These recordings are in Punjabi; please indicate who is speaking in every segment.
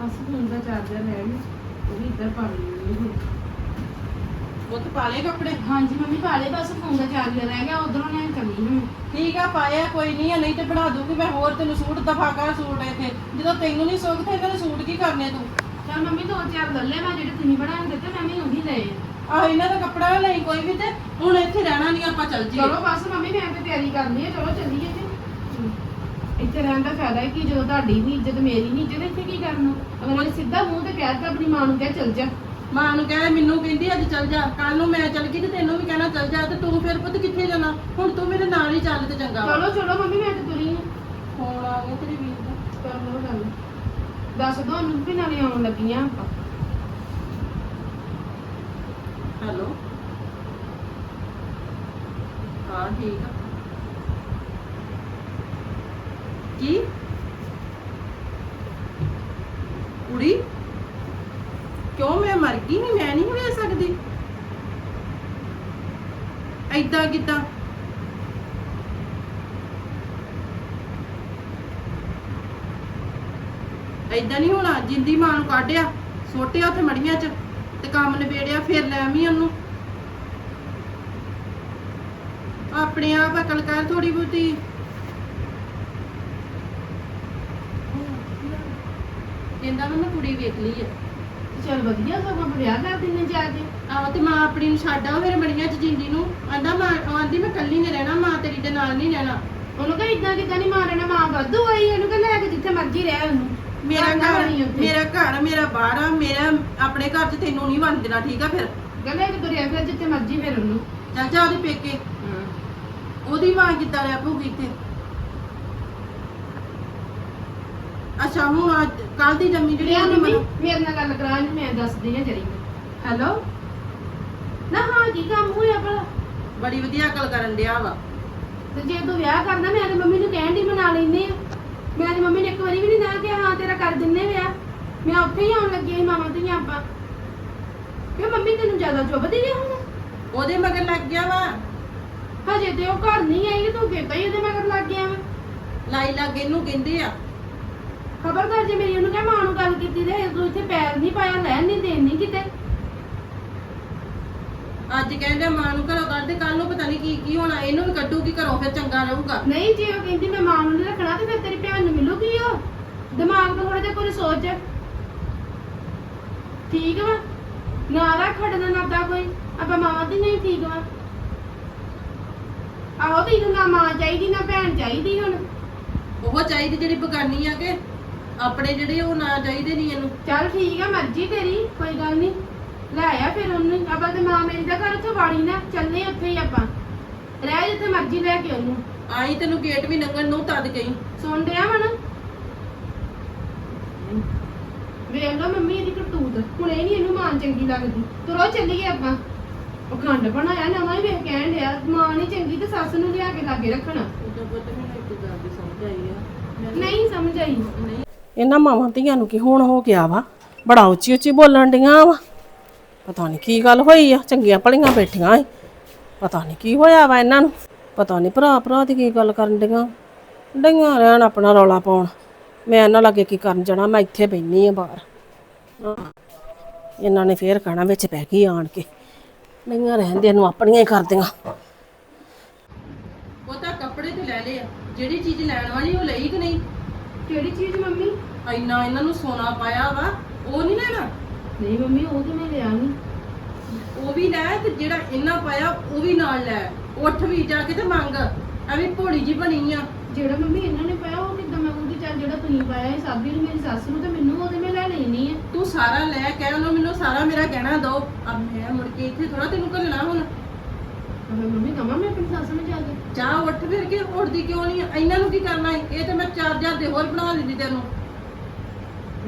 Speaker 1: ਬਸ ਫੋਨ ਦਾ ਚਾਰਜਰ ਰਹਿ ਗਿਆ ਉਹ ਵੀ ਇੱਧਰ ਪਾ ਲਈ
Speaker 2: ਉਹ ਤੇ ਪਾਲੇ ਕੱਪੜੇ?
Speaker 1: ਹਾਂਜੀ ਮੰਮੀ ਪਾ ਲਏ ਬਸ ਫੋਨ ਦਾ ਚਾਰਜਰ ਰਹਿ ਗਿਆ ਉਧਰੋਂ ਨੇ ਚੱਲੀ ਹੁਣ
Speaker 2: ਠੀਕ ਆ ਪਾਇਆ ਕੋਈ ਨਹੀਂ ਆ ਨਹੀਂ ਤੇ ਬਣਾ ਦੂੰਗੀ ਮੈਂ ਹੋਰ ਤੈਨੂੰ ਸੂਟ ਦਫਾ ਕਰ ਸੂਟ ਇੱਥੇ। ਜਦੋਂ ਤੈਨੂੰ ਨਹੀਂ ਸੁੱਖ ਤੇ ਇਹਨਾਂ ਨੇ ਸੂਟ ਕੀ ਕਰਨੇ ਤੂੰ?
Speaker 1: ਚਲ ਮੰਮੀ ਦੋ ਚਾਰ ਲੱਲੇ ਮੈਂ ਜਿਹੜੇ ਤੁਸੀਂ ਬਣਾ ਕੇ ਦਿੱਤੇ ਮੈਂ ਵੀ ਉਹੀ ਲਏ। ਆ।
Speaker 2: ਆਹ ਇਹਨਾਂ ਦਾ ਕੱਪੜਾ ਨਾ ਲਈ ਕੋਈ ਵੀ ਤੇ ਹੁਣ ਇੱਥੇ ਰਹਿਣਾ ਨਹੀਂ ਆਪਾਂ ਚੱਲ ਜੀਏ
Speaker 1: ਚਲੋ ਬਸ ਮੰਮੀ ਮੈਂ ਤੇ ਤਿਆਰੀ ਕਰਨੀ ਹੈ ਚਲੋ ਚੱਲੀਏ ਜੀ। ਇੱਥੇ ਰਹਿਣ ਦਾ ਫਾਇਦਾ ਹੈ ਕਿ ਜਦੋਂ ਤੁਹਾਡੀ ਨਹੀਂ ਇੱਜ਼ਤ ਮੇਰੀ ਨਹੀਂ ਇੱਜ਼ਤ ਇੱਥੇ ਕੀ ਕਰਨਾ ਅਗਰ ਮੈਂ ਸਿੱਧਾ ਮੂੰਹ ਤੇ ਕਹਿ ਤਾ ਆਪਣੀ ਮਾਂ ਨੂੰ ਕਹਿ ਚੱਲ ਜਾ।
Speaker 2: ਮਾਂ ਨੂੰ ਕਹੇ ਮੈਨੂੰ ਕਹਿੰਦੀ ਅੱਜ ਚੱਲ ਜਾ। ਕੱਲ ਨੂੰ ਮੈਂ ਚੱਲ ਗਈ ਤੇ ਤੈਨੂੰ ਵੀ ਕਹਿਣਾ ਚੱਲ ਜਾ ਤੇ ਤੂੰ ਫਿਰ ਪੁੱਤ ਕਿੱਥੇ ਜਾਣਾ? ਹੁਣ ਤੂੰ ਮੇਰੇ ਨਾਲ ਹੀ ਚੱਲ ਤੇ ਚੰਗਾ ਵਾ।
Speaker 1: ਚਲੋ ਚਲੋ ਮੰਮੀ ਮੈਂ ਤੇ ਤੁਰੀ ਹਾਂ
Speaker 2: ਫੋਨ ਆ ਗਿਆ ਤੇਰੀ ਵੀਰ ਦਾ।
Speaker 1: ਕਰ ਲਓ ਗੱਲ ਦੱਸ ਦੋ ਉਹਨੂੰ ਵੀ ਨਾਲੇ ਆਉਣ ਲੱਗੀਆਂ ਆਪਾਂ।
Speaker 2: ਹੈਲੋ। ਹਾਂ ਠੀਕ ਆ। ਕੀ? ਕੁੜੀ? ਕਿਉਂ ਮੈਂ ਮਰ ਗਈ ਨਹੀਂ ਮੈਂ ਨਹੀਂ ਰਹਿ ਸਕਦੀ। ਐਦਾਂ ਕਿਦਾਂ? ਐਦਾਂ ਨਹੀਂ ਹੋਣਾ, ਜਿੰਦੀ ਮਾਂ ਨੂੰ ਕੱਢਿਆ, ਸੋਟਿਆ ਉੱਥੇ ਮੜੀਆਂ 'ਚ ਤੇ ਕੰਮ ਨਿਬੇੜਿਆ, ਫਿਰ ਲੈ ਆਵੀਂ ਉਹਨੂੰ। ਆਪਣੇ ਆਪ ਅਕਲ ਕਰ ਥੋੜੀ ਬਹੁਤੀ। ਕਹਿੰਦਾ ਵਾ ਮੈਂ ਕੁੜੀ ਵੇਖ ਲਈ ਹੈ
Speaker 1: ਚਲ ਵਧੀਆ ਸਗੋਂ ਵਿਆਹ ਕਰ ਦਿੰਨੇ ਜਾ ਕੇ।
Speaker 2: ਆਹੋ ਤੇ ਮਾਂ ਆਪਣੀ ਨੂੰ ਛੱਡ ਫਿਰ ਮੜੀਆਂ 'ਚ ਜਿੰਦੀ ਨੂੰ। ਆਂਦਾ ਮਾਂ ਆਂਦੀ ਮੈਂ ਕੱਲੀ ਨਹੀਂ ਰਹਿਣਾ ਮਾਂ ਤੇਰੀ ਦੇ ਨਾਲ ਨਹੀਂ ਰਹਿਣਾ।
Speaker 1: ਉਹਨੂੰ ਕਹ ਇਦਾਂ ਕਿਦਾਂ ਨਹੀਂ ਮਾਰਨਾ ਮਾਂ ਵਾਧੂ ਆਈ ਇਹਨੂੰ ਕਹ ਲੈ ਕੇ ਜਿੱਥੇ ਮਰਜ਼ੀ ਰਹਿ ਉਹਨੂੰ।
Speaker 2: ਮੇਰਾ
Speaker 1: ਨਾ
Speaker 2: ਘਰ। ਮੇਰਾ ਘਰ ਮੇਰਾ ਬਾਹਰ ਆ ਮੇਰਾ ਆਪਣੇ ਘਰ 'ਚ ਤੈਨੂੰ ਨਹੀਂ ਵੰਡ ਦੇਣਾ ਠੀਕ ਆ ਫਿਰ?
Speaker 1: ਕਹਿੰਦਾ ਕਿ ਤੁਰਿਆ ਫਿਰ ਜਿੱਥੇ ਮਰਜ਼ੀ ਫਿਰ ਉਹਨੂੰ।
Speaker 2: ਚੱਲ ਜਾ ਉਹਦੇ ਪੇਕੇ। ਉਹਦੀ ਮਾਂ ਕਿੱਦਾਂ ਰਹਿ ਪਊਗੀ ਇੱਥੇ? ਅੱਛਾ ਹੁਣ ਅੱਜ ਕੱਲ ਦੀ ਜੰਮੀ ਜਿਹੜੀ
Speaker 1: ਮੰਮੀ
Speaker 2: ਮਤਲਬ
Speaker 1: ਮੇਰੇ ਨਾਲ ਗੱਲ ਕਰਾ ਜੀ ਮੈਂ ਦੱਸਦੀ ਹਾਂ ਜਰੀ
Speaker 2: ਹੈਲੋ?
Speaker 1: ਨਾ ਹਾਂ ਕੀ ਕੰਮ ਹੋਇਆ ਭਲਾ।
Speaker 2: ਬੜੀ ਵਧੀਆ ਅਕਲ ਕਰਨ ਡਿਆ ਵਾ।
Speaker 1: ਤੇ ਜੇ ਤੂੰ ਵਿਆਹ ਕਰਨਾ ਮੈਂ ਤੇ ਮੰਮੀ ਨੂੰ ਕਹਿਣ ਦੀ ਮਨਾ ਲੈਨੇ ਆ ਮੈਂ ਤੇ ਮੰਮੀ ਨੇ ਇੱਕ ਵਾਰੀ ਵੀ ਨਹੀਂ ਨਾ ਕਿਹਾ ਹਾਂ ਤੇਰਾ ਕਰ ਦਿੰਨੇ ਵਿਆਹ। ਮੈਂ ਉੱਥੇ ਹੀ ਆਉਣ ਲੱਗੀ ਸੀ ਮਾਮਾ ਤੇ ਆਪਾਂ। ਕਿ ਮੰਮੀ ਤੈਨੂੰ ਜ਼ਿਆਦਾ ਚੁੱਭਦੀ ਆ ਹੁਣ?
Speaker 2: ਉਹਦੇ ਮਗਰ ਲੱਗ ਗਿਆ ਵਾ।
Speaker 1: ਹਜੇ ਤੇ ਉਹ ਘਰ ਨਹੀਂ ਆਈ ਤੇ ਤੂੰ ਕਿਤਾ ਹੀ ਉਹਦੇ ਮਗਰ ਲੱਗ ਗਿਆ ਵਾ?
Speaker 2: ਲਾਈ ਲੱਗ ਇਹਨੂੰ ਕਹਿੰਦੇ ਆ।
Speaker 1: ਖਬਰਦਾਰ ਜੇ ਮੇਰੀ ਉਹਨੂੰ ਕਹਿ ਮਾਂ ਨੂੰ ਗੱਲ ਕੀਤੀ ਤੇ ਤੂੰ ਇੱਥੇ ਪੈਰ ਨਹੀਂ ਪਾਇਆ ਲੈਣ ਨਹੀਂ ਦੇਣ ਨਹੀਂ ਕਿਤੇ।
Speaker 2: ਅੱਜ ਕਹਿੰਦੇ ਮਾਂ ਨੂੰ ਘਰੋਂ ਕੱਢਦੇ ਕੱਲ ਨੂੰ ਪਤਾ ਨਹੀਂ ਕੀ ਕੀ ਹੋਣਾ ਇਹਨੂੰ ਵੀ ਕੱਢੂਗੀ ਘਰੋਂ ਫਿਰ ਚੰਗਾ ਰਹੂਗਾ।
Speaker 1: ਨਹੀਂ ਜੇ ਉਹ ਕਹਿੰਦੀ ਮੈਂ ਮਾਂ ਨੂੰ ਨਹੀਂ ਰੱਖਣਾ ਤੇ ਫਿਰ ਤੇਰੀ ਭੈਣ ਨੂੰ ਮਿਲੂਗੀ ਉਹ? ਦਿਮਾਗ ਤੋਂ ਥੋੜਾ ਜਿਹਾ ਕੋਈ ਸੋਚ। ਠੀਕ ਵਾ? ਨਾ ਰੱਖ ਖੜਨਾ ਨਾ ਦਾ ਕੋਈ ਆਪਾਂ ਮਾਂ ਦੀ ਨਹੀਂ ਠੀਕ ਵਾ। ਆਹੋ ਤੇ ਇਹਨੂੰ ਨਾ ਮਾਂ ਚਾਹੀਦੀ ਨਾ ਭੈਣ ਚਾਹੀਦੀ ਹੁਣ।
Speaker 2: ਉਹ ਚਾਹੀਦੀ ਜਿਹੜੀ ਬਗਾਨੀ ਆ ਕਿ। ਆਪਣੇ ਜਿਹੜੇ ਉਹ ਨਾ ਚਾਹੀਦੇ ਨਹੀਂ ਇਹਨੂੰ।
Speaker 1: ਚੱਲ ਠੀਕ ਆ ਮਰਜ਼ੀ ਤੇਰੀ ਕੋਈ ਗੱਲ ਨਹੀਂ। ਲੈ ਆ ਫਿਰ ਉਹਨੂੰ ਆਪਾਂ ਤੇ ਮਾਂ ਮੇਰੀ ਦਾ ਘਰ ਉੱਥੇ ਵਾੜੀ ਨਾ ਚੱਲਨੇ ਉੱਥੇ ਹੀ ਆਪਾਂ। ਰਹਿ ਜਿੱਥੇ ਮਰਜ਼ੀ ਲੈ ਕੇ ਉਹਨੂੰ।
Speaker 2: ਆਈ ਤੈਨੂੰ ਗੇਟ ਵੀ ਲੰਘਣ ਨੂੰ ਤਦ ਗਈ
Speaker 1: ਸੁਣ ਡਿਆ ਵਾ ਨਾ? ਵੇਖ ਲਓ ਮੰਮੀ ਇਹਦੀ ਕਰਤੂਤ ਹੁਣ ਇਹ ਨਹੀਂ ਇਹਨੂੰ ਮਾਂ ਚੰਗੀ ਲੱਗਦੀ। ਤੁਰੋ ਚੱਲੀਏ ਆਪਾਂ। ਉਹ ਖੰਡ ਬਣਾਇਆ ਨਵਾਂ ਹੀ ਵੇਖ ਕਹਿਣ ਡਿਆ। ਮਾਂ ਨਹੀਂ ਚੰਗੀ ਤੇ ਸੱਸ ਨੂੰ ਲਿਆ ਕੇ ਲਾਗੇ ਰੱਖਣਾ।
Speaker 2: ਉਦੋਂ ਪੁੱਤ ਮੈਨੂੰ ਇੱਕ ਗੱਲ ਦੀ ਸਮਝ ਆਈ ਆ।
Speaker 1: ਨਹੀਂ ਸਮਝ ਆਈ।
Speaker 2: ਨਹੀਂ।
Speaker 3: ਇਹਨਾਂ ਮਾਵਾਂ ਧੀਆਂ ਨੂੰ ਕੀ ਹੁਣ ਹੋ ਗਿਆ ਵਾ? ਬੜਾ ਉੱਚੀ ਉੱਚੀ ਬੋਲਣ ਡੀਆਂ ਵਾ। ਪਤਾ ਨਹੀਂ ਕੀ ਗੱਲ ਹੋਈ ਆ, ਚੰਗੀਆਂ ਭਲੀਆਂ ਬੈਠੀਆਂ ਏ ਪਤਾ ਨਹੀਂ ਕੀ ਹੋਇਆ ਵਾ ਇਹਨਾਂ ਨੂੰ। ਪਤਾ ਨਹੀਂ ਭਰਾ ਭਰਾ ਦੀ ਕੀ ਗੱਲ ਕਰਨ ਡੀਆਂ ਡਈਆਂ ਰਹਿਣ ਆਪਣਾ ਰੌਲਾ ਪਾਉਣ। ਮੈਂ ਇਹਨਾਂ ਲਾਗੇ ਕੀ ਕਰਨ ਜਾਣਾ, ਮੈਂ ਇੱਥੇ ਬੈਣੀ ਆ ਬਾਹਰ। ਇਹਨਾਂ ਨੇ ਫੇਰ ਕਹਿਣਾ ਵਿੱਚ ਪੈ ਗਈ ਆਣ ਕੇ। ਡਈਆਂ ਰਹਿੰਦੇ ਨੂੰ ਆਪਣੀਆਂ ਹੀ ਕਰਦੀਆਂ
Speaker 2: ਉਹ ਤਾਂ ਕੱਪੜੇ ਤੇ ਲੈ ਲਏ ਆ। ਜਿਹੜੀ ਚੀਜ਼ ਲੈਣ ਵਾਲੀ ਉਹ ਲਈ ਕਿ ਨਹੀਂ?
Speaker 1: ਕਿਹੜੀ ਚੀਜ਼ ਮੰਮੀ?
Speaker 2: ਇੰਨਾ ਇਹਨਾਂ ਨੂੰ ਸੋਨਾ ਪਾਇਆ ਵਾ ਉਹ ਨਹੀਂ ਲੈਣਾ?
Speaker 1: ਨਹੀਂ ਮੰਮੀ ਉਹ ਤੇ ਮੈਂ ਲਿਆ ਨਹੀਂ
Speaker 2: ਉਹ ਵੀ ਲੈ ਤੇ ਜਿਹੜਾ ਇਹਨਾਂ ਪਾਇਆ ਉਹ ਵੀ ਨਾਲ ਲੈ। ਉੱਠ ਵੀ ਜਾ ਕੇ ਤੇ ਮੰਗ। ਐਵੇਂ ਭੋੜੀ ਜੀ ਬਣੀ ਆ।
Speaker 1: ਜਿਹੜਾ ਮੰਮੀ ਇਹਨਾਂ ਨੇ ਪਾਇਆ ਉਹ ਕਿਦਾਂ ਮੈਂ ਉਹਦੀ ਚੱਲ ਜਿਹੜਾ ਤੁਸੀਂ ਪਾਇਆ ਇਹ ਸਾਬੀ ਨੂੰ ਮੇਰੀ ਸੱਸ ਨੂੰ ਤੇ ਮੈਨੂੰ ਉਹਦੇ ਮੈਂ ਲੈ ਲੈਣੀ ਹੈ
Speaker 2: ਤੂੰ ਸਾਰਾ ਲੈ ਕਹਿ ਉਹਨੂੰ ਮੈਨੂੰ ਸਾਰਾ ਮੇਰਾ ਗਹਿਣਾ ਦੋ। ਅਬ ਮੈਂ ਮੁੜ ਕੇ ਇੱਥੇ ਥੋੜਾ ਤੈਨੂੰ ਘੱਲਣਾ ਹੁਣ।
Speaker 1: ਮੰਮੀ ਮੈਂ ਆਪਣੀ ਸੱਸ ਨੂੰ ਜਾ ਕੇ
Speaker 2: ਜਾ ਉੱਠ ਫਿਰ ਕੇ ਉੱਠਦੀ ਕਿਉਂ ਨਹੀਂ? ਇਹਨਾਂ ਨੂੰ ਕੀ ਕਰਨਾ ਹੈ ਇਹ ਤੇ ਮੈਂ 4000 ਦੇ ਹੋਰ ਬਣਾ ਲੈਂਦੀ ਤੈਨੂੰ।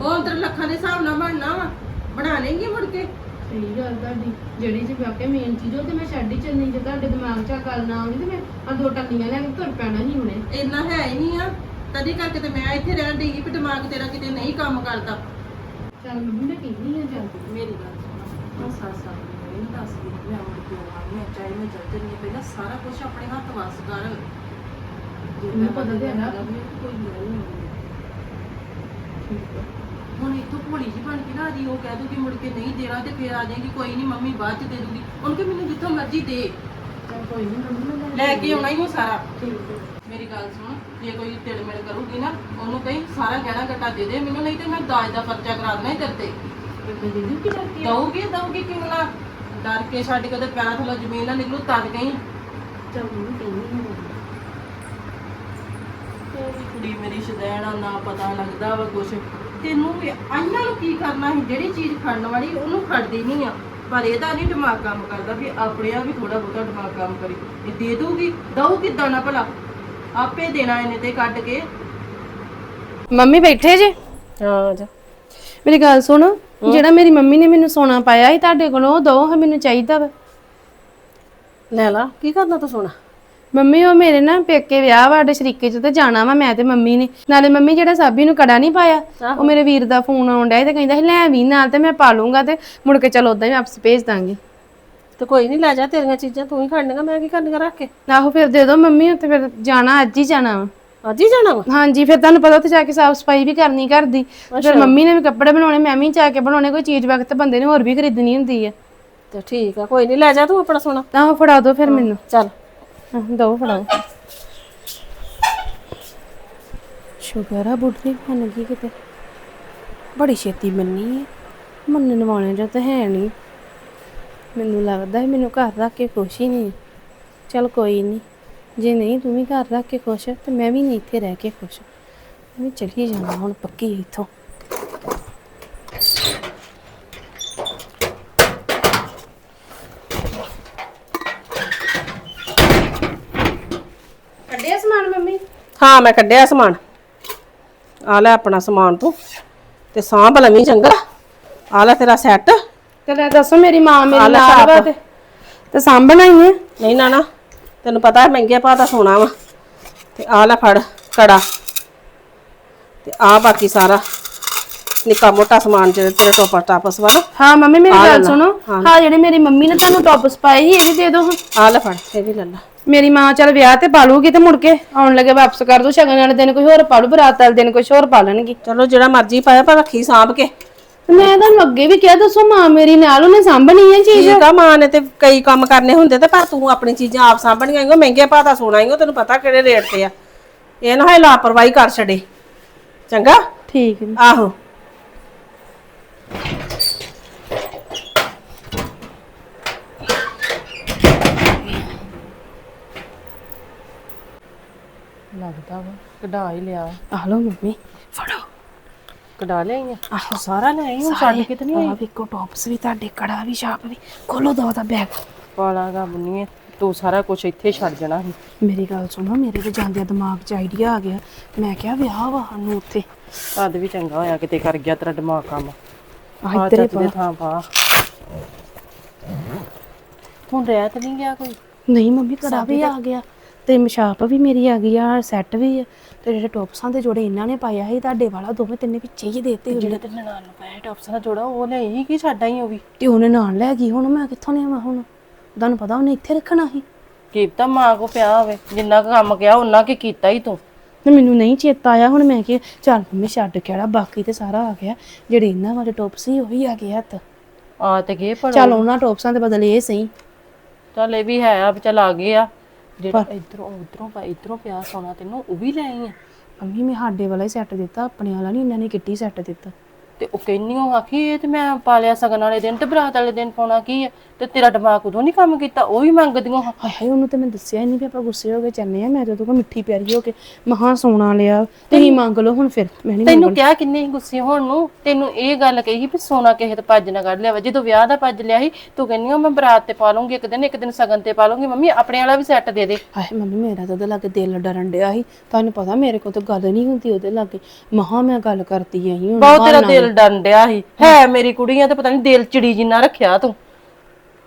Speaker 2: ਉਹ ਅੰਦਰ ਲੱਖਾਂ ਦੇ ਹਿਸਾਬ ਨਾਲ ਬਣਨਾ ਵਾ। ਬਣਾ ਲੇਂਗੀ ਮੁੜ ਕੇ?
Speaker 1: ਸਹੀ ਗੱਲ ਤੁਹਾਡੀ। ਜਿਹੜੀ ਚ ਵਾਕਿਆ ਮੇਨ ਚੀਜ਼ ਉਹ ਤੇ ਮੈਂ ਛੱਡ ਹੀ ਚੱਲਣੀ ਜੇ ਤੁਹਾਡੇ ਦਿਮਾਗ 'ਚ ਆ ਗੱਲ ਨਾ ਆਉਂਦੀ ਤੇ ਮੈਂ ਆ ਦੋ ਟੰਨੀਆਂ ਲੈ ਕੇ ਤੁਰ ਪੈਣਾ ਹੁਣੇ।
Speaker 2: ਇੰਨਾ ਹੈ ਹੀ ਨਹੀਂ ਆ। ਤਦੀ ਕਰਕੇ ਤੇ ਮੈਂ ਇੱਥੇ ਰਹਿਣ ਦੀ ਵੀ ਦਿਮਾਗ ਤੇਰਾ ਕਿਤੇ ਨਹੀਂ ਕੰਮ ਕਰਦਾ।
Speaker 1: ਚੱਲ ਮੰਮੀ ਮੈਂ ਕਹਿੰਦੀ ਆ ਜਾ ਕੇ
Speaker 2: ਮੇਰੀ ਗੱਲ ਸੁਣ। ਸੱਸ ਆ। ਨਹੀਂ ਦੱਸਦੀ ਮੈਂ ਮੁੜ ਕੇ ਆਉਣਾ ਮੈਂ ਚਾਹੀ ਮੈਂ ਚੱਲ ਜੰਨੀ ਪਹਿਲਾਂ ਸਾਰਾ ਕੁਝ ਆਪਣੇ ਹੱਥ ਵਸ ਕਰ ਜੇ
Speaker 1: ਪਤਾ ਤੇ ਹੈਗਾ।
Speaker 2: ਕੋਈ ਨਹੀਂ ਹੁਣ ਇੱਥੋਂ ਭੋਲੀ ਜੀ ਬਣ ਕੇ ਨਾ ਆਦੀ ਉਹ ਕਹਿ ਦੂਗੀ ਮੁੜ ਕੇ ਨਹੀਂ ਦੇਣਾ ਤੇ ਫਿਰ ਆ ਜਾਏਗੀ ਕੋਈ ਨਹੀਂ ਮੰਮੀ ਬਾਅਦ ਚ ਦੇ ਦੂਗੀ ਉਹਨੂੰ ਕਿ ਮੈਨੂੰ ਜਿੱਥੋਂ ਮਰਜ਼ੀ ਦੇ
Speaker 4: ਕੋਈ ਨਹੀਂ ਮੰਮੀ ਮੈਂ
Speaker 2: ਲੈ ਕੇ ਆਉਣਾ ਹੀ ਉਹ ਸਾਰਾ
Speaker 4: ਠੀਕ ਹੈ
Speaker 2: ਮੇਰੀ ਗੱਲ ਸੁਣ ਜੇ ਕੋਈ ਤੇੜ ਮੇੜ ਕਰੂਗੀ ਨਾ ਉਹਨੂੰ ਕਹੀਂ ਸਾਰਾ ਗਹਿਣਾ ਗੱਟਾ ਦੇ ਦੇ ਮੈਨੂੰ ਨਹੀਂ ਤੇ ਮੈਂ ਦਾਜ ਦਾ ਪਰਚਾ ਕਰਾ ਦੇਣਾ ਹੀ ਤੇਰੇ ਤੇ
Speaker 4: ਬੇਬੇ ਦੀਦੀ ਕੀ ਕਰਦੀ
Speaker 2: ਦਊਗੀ ਦਊਗੀ ਕਿਉਂ ਨਾ ਡਰ ਕੇ ਛੱਡ ਕੇ ਉਹਦੇ ਪੈਰਾਂ ਥੱਲੋਂ ਜ਼ਮੀਨ ਨਾ ਨਿਕਲੂ ਤਦ ਗਈ
Speaker 4: ਚੱਲ ਮੰਮੀ ਕਹਿੰਦੀ
Speaker 2: ਕੁੜੀ ਮੇਰੀ ਸ਼ਦੈਣ ਆ ਨਾ ਪਤਾ ਲੱਗਦਾ ਵਾ ਕੁਛ। ਤੈਨੂੰ ਵੀ ਆਈਆਂ ਨੂੰ ਕੀ ਕਰਨਾ ਸੀ? ਜਿਹੜੀ ਚੀਜ਼ ਖੜਨ ਵਾਲੀ ਉਹਨੂੰ ਖੜਦੀ ਨਹੀਂ ਆ। ਪਰ ਇਹਦਾ ਨਹੀਂ ਦਿਮਾਗ ਕੰਮ ਕਰਦਾ ਵੀ ਆਪਣੇ ਆ ਵੀ ਥੋੜਾ ਬਹੁਤਾ ਦਿਮਾਗ ਕੰਮ ਕਰੀ। ਇਹ ਦੇ ਦੂਗੀ ਦਊ ਕਿੱਦਾਂ ਨਾ ਭਲਾ? ਆਪੇ ਦੇਣਾ ਇਹਨੇ ਤੇ ਕੱਢ ਕੇ।
Speaker 1: ਮੰਮੀ ਬੈਠੇ ਜੇ?
Speaker 3: ਹਾਂ ਜਾ।
Speaker 1: ਮੇਰੀ ਗੱਲ ਸੁਣੋ। ਜਿਹੜਾ ਮੇਰੀ ਮੰਮੀ ਨੇ ਮੈਨੂੰ ਸੋਨਾ ਪਾਇਆ ਸੀ ਤੁਹਾਡੇ ਕੋਲੋਂ ਉਹ ਦੋ ਹਾਂ ਮੈਨੂੰ ਚਾਹੀਦਾ ਵਾ।
Speaker 3: ਲੈ ਲਾ ਕੀ ਕਰਨਾ ਤੂੰ ਸੋਣਾ
Speaker 1: ਮੰਮੀ ਉਹ ਮੇਰੇ ਨਾ ਪੇਕੇ ਵਿਆਹ ਵਾ ਸਾਡੇ ਸ਼ਰੀਕੇ ਚ ਤੇ ਜਾਣਾ ਵਾ ਮੈਂ ਤੇ ਮੰਮੀ ਨੇ। ਨਾਲੇ ਮੰਮੀ ਜਿਹੜਾ ਸਾਬੀ ਨੂੰ ਕੜਾ ਨਹੀਂ ਪਾਇਆ ਉਹ ਮੇਰੇ ਵੀਰ ਦਾ ਫੋਨ ਆਉਣ ਡਿਆ ਸੀ ਤੇ ਕਹਿੰਦਾ ਸੀ ਲੈ ਵੀ ਨਾਲ ਤੇ ਮੈਂ ਪਾ ਲੂੰਗਾ ਤੇ ਮੁੜ ਕੇ ਚਲ ਉਦਾਂ ਹੀ ਵਾਪਸ ਭੇਜ ਦਾਂਗੀ।
Speaker 3: ਤੇ ਕੋਈ ਨਹੀਂ ਲੈ ਜਾ ਤੇਰੀਆਂ ਚੀਜ਼ਾਂ ਤੂੰ ਹੀ ਖੜਨੀਆਂ ਮੈਂ ਕੀ ਕਰਨੀਆਂ ਰੱਖ ਕੇ?
Speaker 1: ਆਹੋ ਫਿਰ ਦੇ ਦੋ ਮੰਮੀ ਉੱਥੇ ਫਿਰ ਜਾਣਾ ਅੱਜ ਹੀ ਜਾਣਾ ਵਾ।
Speaker 3: ਅੱਜ ਹੀ ਜਾਣਾ ਵਾ?
Speaker 1: ਹਾਂਜੀ ਫਿਰ ਤੁਹਾਨੂੰ ਪਤਾ ਉੱਥੇ ਜਾ ਕੇ ਸਾਫ਼ ਸਫ਼ਾਈ ਵੀ ਕਰਨੀ ਘਰ ਦੀ। ਫਿਰ ਮੰਮੀ ਨੇ ਵੀ ਕੱਪੜੇ ਬਣਾਉਣੇ ਮੈਂ ਵੀ ਜਾ ਕੇ ਬਣਾਉਣੇ ਕੋਈ ਚੀਜ਼ ਵਕਤ ਬੰਦੇ ਨੇ ਹੋਰ ਵੀ ਖਰੀਦਣੀ ਹੁੰਦੀ ਹੈ
Speaker 3: ਤੇ ਠੀਕ ਆ ਕੋਈ ਨਹੀਂ ਲੈ ਜਾ ਤੂੰ ਆਪਣਾ ਸੋਨਾ।
Speaker 1: ਆਹੋ ਫੜਾ ਦਿਓ ਫਿਰ ਮੈਨੂੰ।
Speaker 3: ਚੱਲ।
Speaker 1: ਹਾਂ ਦੋ ਫੜਾਓ ਸ਼ੁਕਰ ਆ ਬੁੱਢੀ ਬਣ ਗਈ ਕਿਤੇ। ਬੜੀ ਛੇਤੀ ਮੰਨੀ ਹੈ ਮੰਨਣ ਵਾਲੇ ਜੋ ਤਾਂ ਹੈ ਨਹੀਂ ਮੈਨੂੰ ਲੱਗਦਾ ਹੈ ਮੈਨੂੰ ਘਰ ਰੱਖ ਕੇ ਖੁਸ਼ ਹੀ ਨਹੀਂ। ਚਲ ਕੋਈ ਨਹੀਂ ਜੇ ਨਹੀਂ ਤੂੰ ਵੀ ਘਰ ਰੱਖ ਕੇ ਖੁਸ਼ ਹੈ ਤੇ ਮੈਂ ਵੀ ਨਹੀਂ ਇੱਥੇ ਰਹਿ ਕੇ ਖੁਸ਼। ਮੈਂ ਚਲੀ ਜਾਣਾ ਹੁਣ ਪੱਕੀ ਇੱਥੋਂ। ਕੱਢਿਆ ਸਮਾਨ ਮੰਮੀ?
Speaker 3: ਹਾਂ ਮੈਂ ਕੱਢਿਆ ਸਮਾਨ। ਆ ਲੈ ਆਪਣਾ ਸਮਾਨ ਤੂੰ ਤੇ ਸਾਂਭ ਲਵੀਂ ਚੰਗਾ ਆ ਲੈ ਤੇਰਾ ਸੈੱਟ।
Speaker 1: ਤੇ ਲੈ ਦੱਸੋ ਮੇਰੀ ਮਾਂ ਮੇਰੀ ਨਾਲ ਵਾ। ਤੇ। ਤੇ ਸਾਂਭਣਾ ਹੀ ਹੈ।
Speaker 3: ਨਹੀਂ ਨਾ ਨਾ ਤੈਨੂੰ ਪਤਾ ਹੈ ਮਹਿੰਗੇ ਭਾਅ ਦਾ ਸੋਨਾ ਵਾ। ਤੇ ਆ ਲੈ ਫੜ ਕੜਾ। ਤੇ ਆ ਬਾਕੀ ਸਾਰਾ ਨਿੱਕਾ ਮੋਟਾ ਸਮਾਨ ਜਿਹੜੇ ਤੇਰੇ ਟੋਪਾ ਟਾਪਸ ਵਾ
Speaker 1: ਹਾਂ ਮੰਮੀ ਮੇਰੀ
Speaker 3: ਆ ਲੈ
Speaker 1: ਗੱਲ
Speaker 3: ਲਾ।
Speaker 1: ਸੁਣੋ। ਹਾਂ। ਜਿਹੜੇ ਮੇਰੀ ਮੰਮੀ ਨੇ ਤੁਹਾਨੂੰ ਟੌਪਸ ਪਾਏ ਸੀ ਇਹ ਵੀ ਦੇ ਦਿਓ ਹਾਂ
Speaker 3: ਆ ਲੈ ਫੜ ਇਹ ਵੀ ਲੈ ਲੈ।
Speaker 1: ਮੇਰੀ ਮਾਂ ਚੱਲ ਵਿਆਹ ਤੇ ਪਾ ਲੂਗੀ ਤੇ ਮੁੜ ਕੇ ਆਉਣ ਲੱਗੇ ਵਾਪਸ ਕਰ ਦੋ ਸ਼ਗਨ ਵਾਲੇ ਦਿਨ ਕੋਈ ਹੋਰ ਪਾ ਲੂ ਬਰਾਤ ਵਾਲੇ ਦਿਨ ਕੁਝ ਹੋਰ ਪਾ ਲੈਣਗੇ।
Speaker 3: ਚਲੋ ਜਿਹੜਾ ਮਰਜ਼ੀ ਪਾਇਆ ਪਰ ਰੱਖੀ ਸਾਂਭ ਕੇ।
Speaker 1: ਮੈਂ ਤੁਹਾਨੂੰ ਅੱਗੇ ਵੀ ਕਿਹਾ ਦੱਸੋ ਮਾਂ ਮੇਰੀ ਨਾਲ ਉਹਨੇ ਸਾਂਭਣੀ ਹੈ ਚੀਜ਼?
Speaker 3: ਠੀਕ ਆ ਮਾਂ ਨੇ ਤੇ ਕਈ ਕੰਮ ਕਰਨੇ ਹੁੰਦੇ ਤੇ ਪਰ ਤੂੰ ਆਪਣੀ ਚੀਜ਼ਾਂ ਆਪ ਸਾਂਭਣੀਆਂ ਆਈਓ ਮਹਿੰਗੇ ਭਾਅ ਦਾ ਸੋਨਾ ਆਈਓ ਤੈਨੂੰ ਪਤਾ ਕਿਹੜੇ ਰੇਟ ਤੇ ਆ। ਇਹ ਨਾ ਹੋਏ ਲਾਪਰਵਾਹੀ ਕਰ ਛੱਡੇ। ਚੰਗਾ?
Speaker 1: ਠੀਕ ਹੈ।
Speaker 3: ਆਹੋ।
Speaker 2: ਲੱਗਦਾ ਵਾ ਕਢਾ ਹੀ ਲਿਆ
Speaker 1: ਆ ਲਓ ਮੰਮੀ ਫੜੋ।
Speaker 2: ਕਢਾ ਲਿਆਈਆਂ
Speaker 1: ਆਹੋ
Speaker 2: ਸਾਰਾ ਲੈ ਆਈ ਛੱਡ ਕੇ ਤੇ ਨਹੀਂ
Speaker 1: ਆ ਵੇਖੋ ਟੌਪਸ ਵੀ ਤੁਹਾਡੇ ਕੜਾ ਵੀ ਛਾਪ ਵੀ ਖੋਲੋ ਦੋ ਦਾ ਬੈਗ
Speaker 2: ਪਾਲਾ ਗਾ ਬੰਨੀਏ ਤੂੰ ਸਾਰਾ ਕੁਝ ਇੱਥੇ ਛੱਡ ਜਾਣਾ ਸੀ।
Speaker 1: ਮੇਰੀ ਗੱਲ ਸੁਣੋ ਮੇਰੇ ਤੇ ਜਾਂਦੇ ਦਿਮਾਗ 'ਚ ਆਈਡੀਆ ਆ ਗਿਆ। ਮੈਂ ਕਿਹਾ ਵਿਆਹ ਵਾ ਸਾਨੂੰ ਉੱਥੇ।
Speaker 2: ਤਦ ਵੀ ਚੰਗਾ ਹੋਇਆ ਕਿਤੇ ਕਰ ਗਿਆ ਤੇਰਾ ਦਿਮਾਗ ਕੰਮ।
Speaker 1: ਆ
Speaker 2: ਆ
Speaker 1: ਇੱਧਰੇ
Speaker 2: ਚੱਜ ਦੇ ਥਾਂ ਪਾ। ਤੂੰ ਰਹਿ ਤੇ ਨਹੀਂ ਗਿਆ ਕੋਈ?
Speaker 1: ਨਹੀਂ ਮੰਮੀ ਕੜਾ ਵੀ ਆ ਗਿਆ। ਤੇ ਮਸ਼ਾਪ ਵੀ ਮੇਰੀ ਆ ਗਈ ਆ ਸੈੱਟ ਵੀ ਆ ਤੇ ਜਿਹੜੇ ਟੌਪਸਾਂ ਦੇ ਜੋੜੇ ਇਹਨਾਂ ਨੇ ਪਾਇਆ ਸੀ ਤੁਹਾਡੇ ਵਾਲਾ ਦੋਵੇਂ ਤਿੰਨੇ ਵਿੱਚੇ ਹੀ ਦੇਤੇ
Speaker 2: ਜਿਹੜੇ ਤੇ ਨਨਾਣ ਨੂੰ ਪਾਇਆ ਟੌਪਸ ਦਾ ਜੋੜਾ ਉਹ ਲਈ ਕੀ ਛੱਡ ਆਈ ਉਹ ਵੀ?
Speaker 1: ਤੇ ਉਹਨੇ ਨਾਲ ਲੈ ਗਈ ਹੁਣ ਮੈਂ ਕਿੱਥੋਂ ਲਿਆਵਾਂ ਹੁਣ? ਤੁਹਾਨੂੰ ਪਤਾ ਉਹਨੇ ਇੱਥੇ ਰੱਖਣਾ ਸੀ।
Speaker 2: ਕੀਤਾ ਮਾਂ ਕੋ ਪਿਆ ਹੋਵੇ ਜਿੰਨਾ ਕੁ ਕੰਮ ਗਿਆ ਉਹਨਾਂ ਕੀ ਕੀਤਾ ਹੀ ਤੂੰ।
Speaker 1: ਤੇ ਮੈਨੂੰ ਨਹੀਂ ਚੇਤਾ ਆਇਆ ਹੁਣ ਮੈਂ ਕਿ ਚੱਲ ਮੰਮੀ ਛੱਡ ਕਿਹੜਾ ਬਾਕੀ ਤੇ ਸਾਰਾ ਆ ਗਿਆ। ਜਿਹੜੇ ਇਹਨਾਂ ਵਾਲੇ ਟੌਪਸ ਸੀ ਉਹ ਆ ਗਏ ਹੱਥ।
Speaker 2: ਆ ਤੇ ਗਏ ਪਰ
Speaker 1: ਚੱਲ ਉਹਨਾਂ ਟੌਪਸਾਂ ਦੇ ਬਦਲੇ ਇਹ ਸਹੀ।
Speaker 2: ਚੱਲ ਇਹ ਵੀ ਹੈ ਆ ਵੀ ਚੱਲ ਆ ਗਏ ਆ। ਜਿਹੜਾ ਇਧਰੋਂ ਉਧਰੋਂ ਪਾ ਇਧਰੋਂ ਪਿਆ ਸੋਨਾ ਤੈਨੂੰ ਉਹ ਵੀ ਲੈ ਆਈ ਆ।
Speaker 1: ਮੰਮੀ ਮੈਂ ਸਾਡੇ ਵਾਲਾ ਹੀ ਸੈੱਟ ਦਿੱਤਾ ਆਪਣੇ ਵਾਲਾ ਨਹੀਂ ਇਹਨਾਂ ਨੇ ਕਿੱਟੀ ਸੈੱਟ ਦਿੱਤਾ।
Speaker 2: ਤੇ ਉਹ ਕਹਿੰਨੀ ਉਹ ਆਖੀ ਇਹ ਤੇ ਮੈਂ ਪਾ ਲਿਆ ਸਗਨ ਵਾਲੇ ਦਿਨ ਤੇ ਬਰਾਤ ਵਾਲੇ ਦਿਨ ਪਾਉਣਾ ਕੀ ਹੈ ਤੇ ਤੇਰਾ ਦਿਮਾਗ ਉਦੋਂ ਨਹੀਂ ਕੰਮ ਕੀਤਾ ਉਹ ਵੀ ਮੰਗਦੀਆਂ
Speaker 1: ਹਾਏ ਹਾਏ ਉਹਨੂੰ ਤੇ ਮੈਂ ਦੱਸਿਆ ਹੀ ਨਹੀਂ ਵੀ ਆਪਾਂ ਗੁੱਸੇ ਹੋ ਕੇ ਚੱਲੇ ਆ ਮੈਂ ਜਦੋਂ ਕੋ ਮਿੱਠੀ ਪਿਆਰੀ ਹੋ ਕੇ ਮਹਾ ਸੋਨਾ ਲਿਆ। ਤੁਸੀਂ ਮੰਗ ਲਓ ਹੁਣ ਫਿਰ ਮੈਂ ਨਹੀਂ
Speaker 2: ਤੈਨੂੰ ਕਿਹਾ ਕਿੰਨੇ ਗੁੱਸੇ ਹੋਣ ਨੂੰ? ਤੈਨੂੰ ਇਹ ਗੱਲ ਕਹੀ ਵੀ ਸੋਨਾ ਕਿਸੇ ਤੇ ਭੱਜ ਨਾ ਕੱਢ ਲਿਆ ਵਾ। ਜਦੋਂ ਵਿਆਹ ਦਾ ਭੱਜ ਲਿਆ ਸੀ ਤੂੰ ਕਹਿੰਨੀ ਮੈਂ ਬਰਾਤ ਤੇ ਪਾ ਲੂੰਗੀ ਇੱਕ ਦਿਨ ਇੱਕ ਦਿਨ ਸਗਨ ਤੇ ਪਾ ਲੂੰਗੀ ਮੰਮੀ ਆਪਣੇ ਵਾਲਾ ਵੀ ਸੈੱਟ ਦੇ ਦੇ।
Speaker 1: ਹਾਏ ਮੰਮੀ ਮੇਰਾ ਤਾਂ ਉਹਦੇ ਲਾਗੇ ਦਿਲ ਡਰਨ ਡਿਆ ਸੀ। ਤੁਹਾਨੂੰ ਪਤਾ ਮੇਰੇ ਕੋਲ ਤਾਂ ਗੱਲ ਨਹੀਂ ਹੁੰਦੀ ਉਹਦੇ ਲਾਗੇ। ਮਹਾ ਮੈਂ ਗੱਲ ਕਰਤੀ ਆਈ ਹੁਣ
Speaker 2: ਬਹੁਤ ਤੇਰਾ ਦਿਲ ਡਰਨ ਡਿਆ ਸੀ। ਹੈ ਮੇਰੀ ਕੁੜੀਆਂ ਤੇ ਪਤਾ ਨਹੀਂ ਦਿਲ ਚਿੜੀ ਜਿੰਨਾ ਰੱਖਿਆ ਤੂੰ।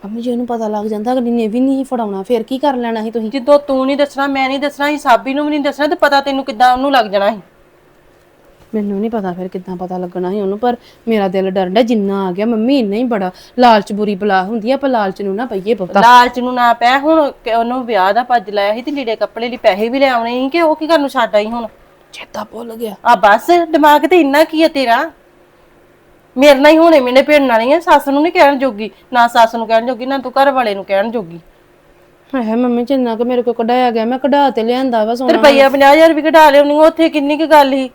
Speaker 1: ਮੰਮੀ ਜੀ ਉਹਨੂੰ ਪਤਾ ਲੱਗ ਜਾਂਦਾ ਅਗਲੀ ਨੇ ਵੀ ਨਹੀਂ ਫੜਾਉਣਾ ਫਿਰ ਕੀ ਕਰ ਲੈਣਾ ਸੀ ਤੁਸੀਂ?
Speaker 2: ਜਦੋਂ ਤੂੰ ਨਹੀਂ ਦੱਸਣਾ ਮੈਂ ਨਹੀਂ ਦੱਸਣਾ ਸੀ ਸਾਬੀ ਨੂੰ ਵੀ ਨਹੀਂ ਦੱਸਣਾ ਤੇ ਪਤਾ ਤੈਨੂੰ ਕਿੱਦਾਂ ਉਹਨੂੰ ਲੱਗ ਜਾਣਾ ਸੀ।
Speaker 1: ਮੈਨੂੰ ਨਹੀਂ ਪਤਾ ਫਿਰ ਕਿੱਦਾਂ ਪਤਾ ਲੱਗਣਾ ਸੀ ਉਹਨੂੰ ਪਰ ਮੇਰਾ ਦਿਲ ਡਰਨ ਡਿਆ ਜਿੰਨਾ ਆ ਗਿਆ ਮੰਮੀ ਇੰਨਾ ਹੀ ਬੜਾ ਲਾਲਚ ਬੁਰੀ ਬਲਾ ਹੁੰਦੀ ਆ ਪਰ ਲਾਲਚ ਨੂੰ ਨਾ ਪਈਏ ਬਹੁਤਾ।
Speaker 2: ਲਾਲਚ ਨੂੰ ਨਾ ਪੈ ਹੁਣ ਕਿ ਉਹਨੂੰ ਵਿਆਹ ਦਾ ਭੱਜ ਲਾਇਆ ਸੀ ਤੇ ਲੀੜੇ ਕੱਪੜੇ ਲਈ ਪੈਸੇ ਵੀ ਲੈ ਆਉਣੇ ਸੀ ਕਿ ਉਹ ਕੀ ਕਰਨ ਨੂੰ ਛੱਡ ਆਈ ਹੁਣ?
Speaker 1: ਚੇਤਾ ਭੁੱਲ ਗਿਆ।
Speaker 2: ਆ ਬਸ ਦਿਮਾਗ ਤੇ ਇੰਨਾ ਕੀ ਹੈ ਤੇਰਾ? ਮੇਰੇ ਨਾਲ ਹੀ ਹੁਣੇ ਮੈਨੇ ਭੇੜਨ ਵਾਲੀ ਆ ਸੱਸ ਨੂੰ ਨਹੀਂ ਕਹਿਣ ਜੋਗੀ ਨਾ ਸੱਸ ਨੂੰ ਕਹਿਣ ਜੋਗੀ ਨਾ ਤੂੰ ਘਰ ਵਾਲੇ ਨੂੰ ਕਹਿਣ ਜੋਗੀ।
Speaker 5: ਹੈ ਮੰਮੀ ਜਿੰਨਾ ਕਿ ਮੇਰੇ ਕੋਲ ਕਢਾਇਆ ਗਿਆ ਮੈਂ ਕਢਾ ਤੇ ਲਿਆਂਦਾ ਵਾ
Speaker 2: ਤੇ
Speaker 5: ਸੋਨਾ।
Speaker 2: ਰੁਪਈਆ 50000 ਵੀ ਕਢਾ ਲਿਆਉਣੀ ਉੱਥੇ ਕਿੰਨੀ ਕੁ ਗੱਲ ਸੀ?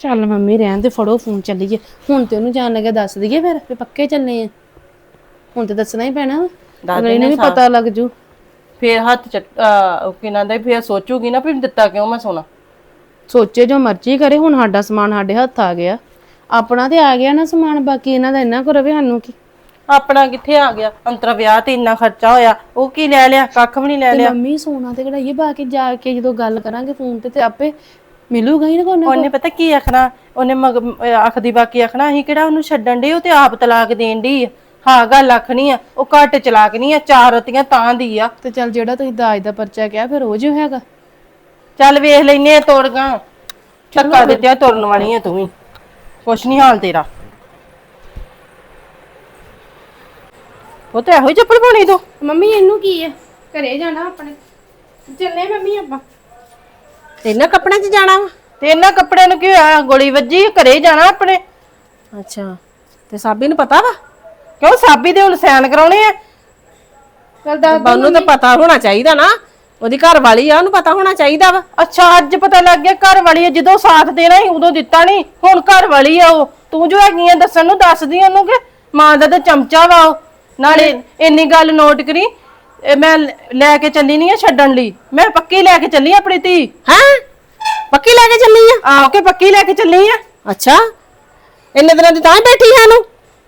Speaker 5: ਚੱਲ ਮੰਮੀ ਰਹਿਣ ਤੇ ਫੜੋ ਫੋਨ ਚੱਲੀਏ। ਹੁਣ ਤੇ ਉਹਨੂੰ ਜਾਣ ਲੱਗਿਆ ਦੱਸ ਦਈਏ ਫਿਰ ਵੀ ਪੱਕੇ ਚੱਲੇ ਆ। ਹੁਣ ਤੇ ਦੱਸਣਾ ਹੀ ਪੈਣਾ ਵਾ। ਅਗਲੇ ਨੂੰ ਵੀ ਪਤਾ ਲੱਗ ਜੂ।
Speaker 2: ਫੇਰ ਹੱਥ ਚ ਆ, ਉਹ ਕੀ ਨਾਂਦਾ ਫੇਰ ਸੋਚੂਗੀ ਨਾ ਵੀ ਦਿੱਤਾ ਕਿਉਂ ਮੈਂ ਸੋਨਾ।
Speaker 5: ਸੋਚੇ ਜੋ ਮਰਜ਼ੀ ਕਰੇ ਹੁਣ ਸਾਡਾ ਸਮਾਨ ਸਾਡੇ ਹੱਥ ਆ ਗਿਆ। ਆਪਣਾ ਤੇ ਆ ਗਿਆ ਨਾ ਸਮਾਨ ਬਾਕੀ ਇਹਨਾਂ ਦਾ ਇੰਨਾ ਕੁ ਰਵੇ ਸਾਨੂੰ ਕੀ?
Speaker 2: ਆਪਣਾ ਕਿੱਥੇ ਆ ਗਿਆ? ਅੰਤਰਾ ਵਿਆਹ ਤੇ ਇੰਨਾ ਖਰਚਾ ਹੋਇਆ ਉਹ ਕੀ ਲੈ ਲਿਆ? ਕੱਖ ਵੀ ਨਹੀਂ ਲੈ
Speaker 5: ਤੇ
Speaker 2: ਲਿਆ।
Speaker 5: ਮੰਮੀ ਸੋਨਾ ਤੇ ਕਢਾਈਏ ਬਾਕੀ ਜਾ ਕੇ ਜਦੋਂ ਗੱਲ ਕਰਾਂਗੇ ਫੋਨ ਤੇ ਤੇ ਆਪੇ ਮਿਲੂਗਾ ਹੀ ਨਾ ਕੋਈ ਨਾ
Speaker 2: ਉਹਨੇ ਪਤਾ ਕੀ ਆਖਣਾ? ਉਹਨੇ ਮਗ ਅਹ ਆਖਦੀ ਬਾਕੀ ਆਖਣਾ ਅਸੀਂ ਕਿਹੜਾ ਉਹਨੂੰ ਛੱਡਣ ਦੇ ਉਹ ਤੇ ਆਪ ਤਲਾਕ ਦੇਣ ਦੀ ਆ। ਹਾਂ ਗੱਲ ਆਖਣੀ ਆ। ਉਹ ਘੱਟ ਚਲਾਕ ਨਹੀਂ ਆ ਚਾਰ ਰਤੀਆਂ ਤਾਂ ਦੀ ਆ।
Speaker 5: ਤੇ ਚੱਲ ਜਿਹੜਾ ਤੁਸੀਂ ਦਾਜ ਦਾ ਪਰਚਾ ਕਿਹਾ ਫਿਰ ਉਹ ਜੋ ਹੈਗਾ।
Speaker 2: ਚੱਲ ਵੇਖ ਲੈਨੇ ਆ ਤੋੜਗਾ। ਧੱਕਾ ਦਿੱਤਿਆ ਤੁਰਨ ਵਾਲੀ ਆ ਤੂੰ ਵੀ। ਕੁਛ ਨਹੀਂ ਹਾਲ ਤੇਰਾ। ਉਹ ਤੇ ਇਹੋ ਹੀ ਚੱਪਲ ਪਾਉਣੀ ਤੂੰ।
Speaker 1: ਮੰਮੀ ਇਹਨੂੰ ਕੀ ਹੈ? ਘਰੇ ਜਾਣਾ ਆਪਣੇ। ਚੱਲੇ ਮੰਮੀ ਆਪਾਂ।
Speaker 3: ਤੇ ਇਹਨਾਂ ਕੱਪੜਿਆਂ 'ਚ ਜਾਣਾ ਵਾ?
Speaker 2: ਤੇ ਇਹਨਾਂ ਕੱਪੜਿਆਂ ਨੂੰ ਕੀ ਹੋਇਆ? ਗੋਲੀ ਵੱਜੀ ਘਰੇ ਜਾਣਾ ਆਪਣੇ।
Speaker 3: ਅੱਛਾ ਤੇ ਸਾਬੀ ਨੂੰ ਪਤਾ ਵਾ?
Speaker 2: ਕਿਉਂ? ਸਾਬੀ ਦੇ ਹੁਣ ਸੈਨ ਕਰਾਉਣੇ ਆ।
Speaker 1: ਚੱਲ ਦੱਸ
Speaker 3: ਬਾ ਉਹਨੂੰ ਤਾਂ ਪਤਾ ਹੋਣਾ ਚਾਹੀਦਾ ਨਾ। ਉਹਦੀ ਘਰ ਵਾਲੀ ਆ ਉਹਨੂੰ ਪਤਾ ਹੋਣਾ ਚਾਹੀਦਾ ਵਾ।
Speaker 2: ਅੱਛਾ ਅੱਜ ਪਤਾ ਲੱਗ ਗਿਆ ਘਰ ਵਾਲੀ ਆ ਜਦੋਂ ਸਾਥ ਦੇਣਾ ਸੀ ਉਦੋਂ ਦਿੱਤਾ ਨਹੀਂ। ਹੁਣ ਘਰ ਵਾਲੀ ਆ ਉਹ। ਤੂੰ ਜੋ ਹੈਗੀ ਆ ਦੱਸਣ ਨੂੰ ਦੱਸਦੀ ਉਹਨੂੰ ਕਿ ਮਾਂ ਦਾ ਤਾਂ ਚਮਚਾ ਵਾ ਉਹ। ਨਾਲੇ ਇੰਨੀ ਗੱਲ ਨੋਟ ਕਰੀ ਇਹ ਮੈਂ ਲੈ ਕੇ ਚੱਲੀ ਨਹੀਂ ਆ ਛੱਡਣ ਲਈ। ਮੈਂ ਪੱਕੀ ਲੈ ਕੇ ਚੱਲੀ ਆਂ ਆਪਣੀ ਧੀ।
Speaker 3: ਹੈਂ? ਪੱਕੀ ਲੈ ਕੇ ਚੱਲੀ ਆ?
Speaker 2: ਆਹ ਕੇ ਪੱਕੀ ਲੈ ਕੇ ਚੱਲੀ ਆ?
Speaker 3: ਅੱਛਾ। ਇੰਨੇ ਦਿਨਾਂ ਦੀ ਤਾਂ ਹੀ ਬੈਠੀ ਹੈ ਨੂੰ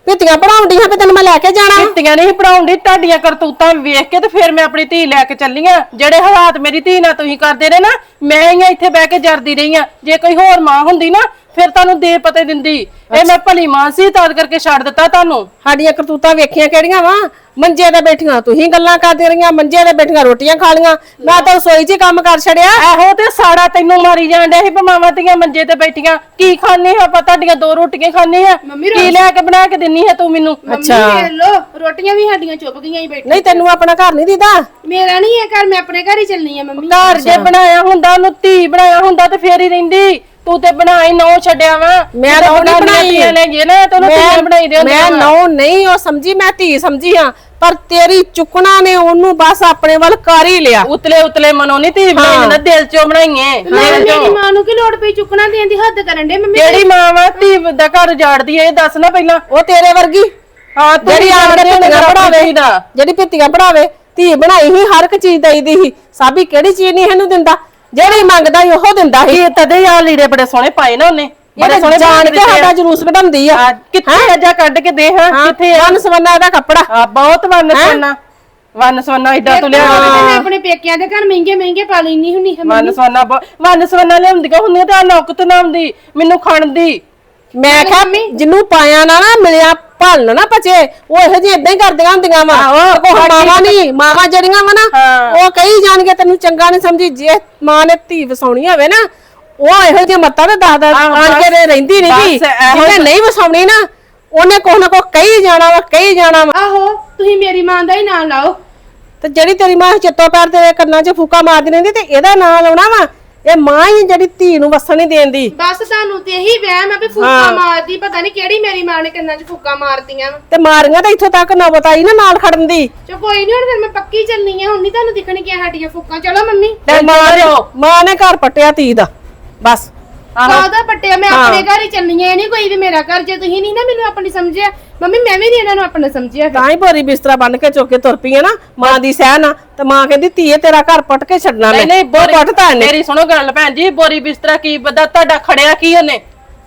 Speaker 3: ਪਿੱਤੀਆਂ ਪੜਾਉਂਦੀ ਹਾਂ ਤੈਨੂੰ ਮੈਂ ਲੈ ਕੇ ਜਾਣਾ ਵਾ।
Speaker 2: ਕਿੱਤੀਆਂ ਨਹੀਂ ਪੜਾਉਂਦੀ ਤੁਹਾਡੀਆਂ ਕਰਤੂਤਾਂ ਵੇਖ ਕੇ ਤੇ ਫਿਰ ਮੈਂ ਆਪਣੀ ਧੀ ਲੈ ਕੇ ਚੱਲੀ ਆ ਜਿਹੜੇ ਹਾਲਾਤ ਮੇਰੀ ਧੀ ਨਾਲ ਤੁਸੀਂ ਕਰਦੇ ਰਹੇ ਨਾ, ਮੈਂ ਹੀ ਇੱਥੇ ਬਹਿ ਕੇ ਜਰਦੀ ਰਹੀ ਆਂ ਜੇ ਕੋਈ ਹੋਰ ਮਾਂ ਹੁੰਦੀ ਨਾ ਫਿਰ ਤੁਹਾਨੂੰ ਦੇ ਪਤੇ ਦਿੰਦੀ। ਇਹ ਮੈਂ ਭਲੀ ਮਾਂ ਸੀ ਤਦ ਕਰਕੇ ਛੱਡ ਦਿੱਤਾ ਤੁਹਾਨੂੰ।
Speaker 3: ਸਾਡੀਆਂ ਕਰਤੂਤਾਂ ਵੇਖੀਆਂ ਕਿਹੜੀਆਂ ਵਾ? ਮੰਜੇ ਤੇ ਬੈਠੀਆਂ ਤੁਸੀਂ ਗੱਲਾਂ ਕਰਦੀਆਂ ਰਹੀਆਂ ਮੰਜੇ ਤੇ ਬੈਠੀਆਂ ਰੋਟੀਆਂ ਖਾ ਲੀਆਂ ਮੈਂ ਤਾਂ ਰਸੋਈ 'ਚ ਹੀ ਕੰਮ ਕਰ ਛੜਿਆ
Speaker 2: ਇਹੋ ਤੇ ਸਾੜਾ ਤੈਨੂੰ ਮਾਰੀ ਜਾਣ ਡਿਆ ਸੀ ਮਾਵਾਂ ਧੀਆਂ ਮੰਜੇ ਤੇ ਬੈਠੀਆਂ। ਕੀ ਖਾਣੇ ਆਪਾਂ? ਤੁਹਾਡੀਆਂ ਦੋ ਰੋਟੀਆਂ ਖਾਣੇ ਆ। ਕੀ ਲੈ ਕੇ ਬਣਾ ਕੇ ਦਿੰਨੀ ਹੈ ਤੂੰ ਮੈਨੂੰ?
Speaker 1: ਅੱਛਾ। ਲੋ ਰੋਟੀਆਂ ਵੀ ਸਾਡੀਆਂ ਚੁੱਪ ਗਈਆਂ ਹੀ ਬੈਠੀ
Speaker 3: ਨਹੀਂ ਤੈਨੂੰ ਆਪਣਾ ਘਰ ਨਹੀਂ ਦੀਦਾ?
Speaker 1: ਮੇਰਾ ਨਹੀਂ ਹੈ ਘਰ ਮੈਂ ਆਪਣੇ ਘਰ ਹੀ ਚੱਲਣੀ ਆ ਮੰਮੀ।
Speaker 2: ਘਰ ਜੇ ਬਣਾਇਆ ਹੁੰਦਾ ਉਹਨੂੰ ਧੀ ਬਣਾਇਆ ਹੁੰਦਾ ਤੇ ਫੇਰ ਹੀ ਰਹਿੰਦੀ। ਤੂੰ ਤੇ ਬਣਾਈ ਨੌ ਛੱਡਿਆ ਵਾ।
Speaker 3: ਮੈਂ ਨਹੁੰ ਨੀ ਬਣਾਈ।
Speaker 2: ਨੇ ਜੇ ਨਾ ਤੈਨੂੰ ਧੀਆਂ ਬਣਾਈ ਦੇ
Speaker 3: ਮੈਂ ਨੌ ਨਹੀਂ ਉਹ ਸਮਝੀ ਮੈਂ ਧੀ ਸਮਝੀ ਹਾਂ। ਪਰ ਤੇਰੀ ਚੁੱਕਣਾ ਨੇ ਉਹਨੂੰ ਬਸ ਆਪਣੇ ਵੱਲ ਕਰ ਹੀ ਲਿਆ।
Speaker 2: ਉਤਲੇ ਉਤਲੇ ਮਨੋਂ ਨਹੀਂ ਧੀ ਬਣਾਈ ਜਾਂਦਾ ਦਿਲ ਚੋਂ ਬਣਾਈਏ
Speaker 1: ਮੈਂ ਮੇਰੀ ਮਾਂ ਨੂੰ ਕੀ ਲੋੜ ਪਈ ਚੁੱਕਣਾ ਦੇਣ ਦੀ ਹੱਦ ਕਰਨ ਦੇ ਮੰਮੀ
Speaker 2: ਕਿਹੜੀ ਮਾਂ ਵਾ? ਧੀ ਦਾ ਘਰ ਉਜਾੜਦੀ ਏ ਇਹ ਦੱਸ ਨਾ ਪਹਿਲਾਂ।
Speaker 3: ਉਹ ਤੇਰੇ ਵਰਗੀ।
Speaker 2: ਹਾਂ ਤੂੰ
Speaker 3: ਜਿਹੜੀ ਆਪ ਦੇ ਭਿੱਤੀਆਂ ਪੜਾਵੇ ਜਿਹੜੀ ਭਿੱਤੀਆਂ ਪੜਾਵੇ ਧੀ ਬਣਾਈ ਹੀ ਹਰ ਇੱਕ ਚੀਜ਼ ਦਈਦੀ ਸੀ। ਸਾਬੀ ਕਿਹੜੀ ਚੀਜ਼ ਨਹੀਂ ਇਹਨੂੰ ਦਿੰਦਾ? ਜਿਹੜੀ ਮੰਗਦਾ ਸੀ ਉਹ ਦਿੰਦਾ ਸੀ।
Speaker 2: ਇਹ ਤਦੇ ਆ ਲੀੜੇ ਬੜੇ ਸੋਹਣੇ ਪਾਏ ਨਾ ਉਹਨੇ। ਬੜੇ ਸੋਹਣੇ
Speaker 3: ਜਾਣ ਕੇ ਸਾਡਾ ਜਲੂਸ ਕਢਾਉਂਦੀ ਆ।
Speaker 2: ਕਿੱਥੇ ਅਜਾ ਕੱਢ ਕੇ ਦੇ ਹਾਂ ਕਿੱਥੇ ਆ?
Speaker 3: ਸਵੰਨਾ ਇਹਦਾ ਕੱਪੜਾ।
Speaker 2: ਆ ਬਹੁਤ ਵੰਨ ਸੋਨਾ ਵੰਨ ਸੋਨਾ ਏਡਾ ਤੂੰ ਲਿਆ
Speaker 1: ਮੈਂ ਆਪਣੇ ਪੇਕਿਆਂ ਦੇ ਘਰ ਮਹਿੰਗੇ ਮਹਿੰਗੇ ਪਾ ਲੈਣੀ ਹੁੰਨੀ
Speaker 2: ਵੰਨ ਬ- ਵੰਨ ਸੋਨਾ ਲਿਆਉਂਦੀਆਂ ਹੁੰਦੀਆਂ ਤੇ ਨੌਕਤ ਨਾ ਆਉਂਦੀ ਮੈਨੂੰ ਖਣਦੀ।
Speaker 3: ਮੈਂ ਕਿਹਾ ਜਿੰਨੂੰ ਪਾਇਆ ਨਾ ਨਾ ਮਿਲਿਆ ਭਲ ਨਾ ਪਚੇ। ਉਹ ਇਹੋ ਜਿਹੀ ਇਦਾਂ ਹੀ ਕਰਦੀਆਂ ਹੁੰਦੀਆਂ ਵਾ। ਕੋ ਮਾਵਾ ਨਹੀਂ ਮਾਵਾ ਜਿਹੜੀਆਂ ਵਾ ਨਾ
Speaker 2: ਹਾਂ।
Speaker 3: ਉਹ ਕਹੀ ਜਾਣਗੇ ਤੈਨੂੰ ਚੰਗਾ ਨਹੀਂ ਸਮਝੀ ਜੇ ਮਾਂ ਨੇ ਧੀ ਵਸਾਉਣੀ ਹੋਵੇ ਨਾ ਉਹ ਇਹੋ ਜਿਹੇ ਮੱਤਾਂ ਤੇ ਦਸ
Speaker 2: ਆਹੋ,
Speaker 3: ਆਣ ਕੇ
Speaker 2: ਬਸ-
Speaker 3: ਰਹਿੰਦੀ ਨਹੀਂ
Speaker 2: ਬਸ ਇਹੋ
Speaker 3: ਜਿਹਨੇ ਨਹੀਂ ਵਸਾਉਣੀ ਨਾ ਉਹਨੇ ਕੁਛ ਨਾ ਕੁਛ ਕਹੀ ਜਾਣਾ ਵਾ ਕਹੀ ਜਾਣਾ ਵਾ।
Speaker 1: ਆਹੋ ਤੁਸੀਂ ਮੇਰੀ ਮਾਂ ਦਾ ਹੀ ਨਾਂ ਲਾਓ।
Speaker 3: ਤੇ ਜਿਹੜੀ ਤੇਰੀ ਮਾਂ ਚਿੱਤੋ ਪੈਰ ਤੇਰੇ ਕੰਨਾਂ 'ਚ ਫੂਕਾ ਮਾਰਦੀ ਰਹਿੰਦੀ ਤੇ ਇਹਦਾ ਨਾਂ ਲਾਉਣਾ ਵਾ ਇਹ ਮਾਂ ਹੀ ਜਿਹੜੀ ਧੀ ਨੂੰ ਵਸਣ ਨਹੀਂ ਦੇਂਦੀ।
Speaker 1: ਬਸ ਤੁਹਾਨੂੰ ਤੇ ਇਹੀ ਵਹਿਮ ਆ ਵੀ ਫੂਕਾ ਮਾਰਦੀ ਪਤਾ ਨਹੀਂ ਕਿਹੜੀ ਮੇਰੀ ਮਾਂ ਨੇ ਕੰਨਾਂ 'ਚ ਫੂਕਾ ਮਾਰਤੀਆਂ ਵਾ।
Speaker 3: ਤੇ ਮਾਰੀਆਂ ਤਾਂ ਇੱਥੋਂ ਤੱਕ ਨਾ ਬਤਾਈ ਨਾ ਨਾਲ ਖੜਨ ਦੀ।
Speaker 1: ਚੋ ਕੋਈ ਨਹੀਂ ਹੁਣ ਫਿਰ ਮੈਂ ਪੱਕੀ ਚੱਲਣੀ ਆ ਹੁਣ ਨਹੀਂ ਤੁਹਾਨੂੰ ਦਿਖਣ ਗਿਆ ਸਾਡੀਆਂ ਫੂਕਾਂ। ਚਲੋ ਮੰਮੀ।
Speaker 3: ਤੇ ਮਾਂ ਨੇ ਮਾਂ ਨੇ ਘਰ ਪੱਟਿਆ ਧੀ ਦਾ ਬਸ।
Speaker 1: ਕਾਹਦਾ ਪੱਟਿਆ? ਮੈਂ ਆਪਣੇ ਘਰ ਹੀ ਚੱਲਣੀ ਆ ਇਹ ਨਹੀਂ ਕੋਈ ਵੀ ਮੇਰਾ ਘਰ। ਜੇ ਤੁਸੀਂ ਨਹੀਂ ਨਾ ਮੈਨੂੰ ਆਪਣੀ ਸਮਝਿਆ ਮੰਮੀ ਮੈਂ ਵੀ ਨਹੀਂ ਇਹਨਾਂ ਨੂੰ ਆਪਣਾ ਸਮਝਿਆ
Speaker 3: ਤਾਂ ਹੀ ਬੋਰੀ ਬਿਸਤਰਾ ਬੰਨ ਕੇ ਚੁੱਕ ਕੇ ਤੁਰ ਪਈ ਆ ਨਾ ਮਾਂ ਦੀ ਸਹਿ ਨਾ ਤੇ ਮਾਂ ਕਹਿੰਦੀ ਧੀਏ ਤੇਰਾ ਘਰ ਪੱਟ ਕੇ ਛੱਡਣਾ
Speaker 2: ਨਹੀਂ ਨਹੀਂ ਬੋਰੀ
Speaker 3: ਪੱਟਤਾ ਇਹਨੇ।
Speaker 2: ਮੇਰੀ ਸੁਣੋ ਗੱਲ ਭੈਣ ਜੀ ਬੋਰੀ ਬਿਸਤਰਾ ਕੀ ਬਦਾ ਤੁਹਾਡਾ ਖੜਿਆ ਕੀ ਉਹਨੇ?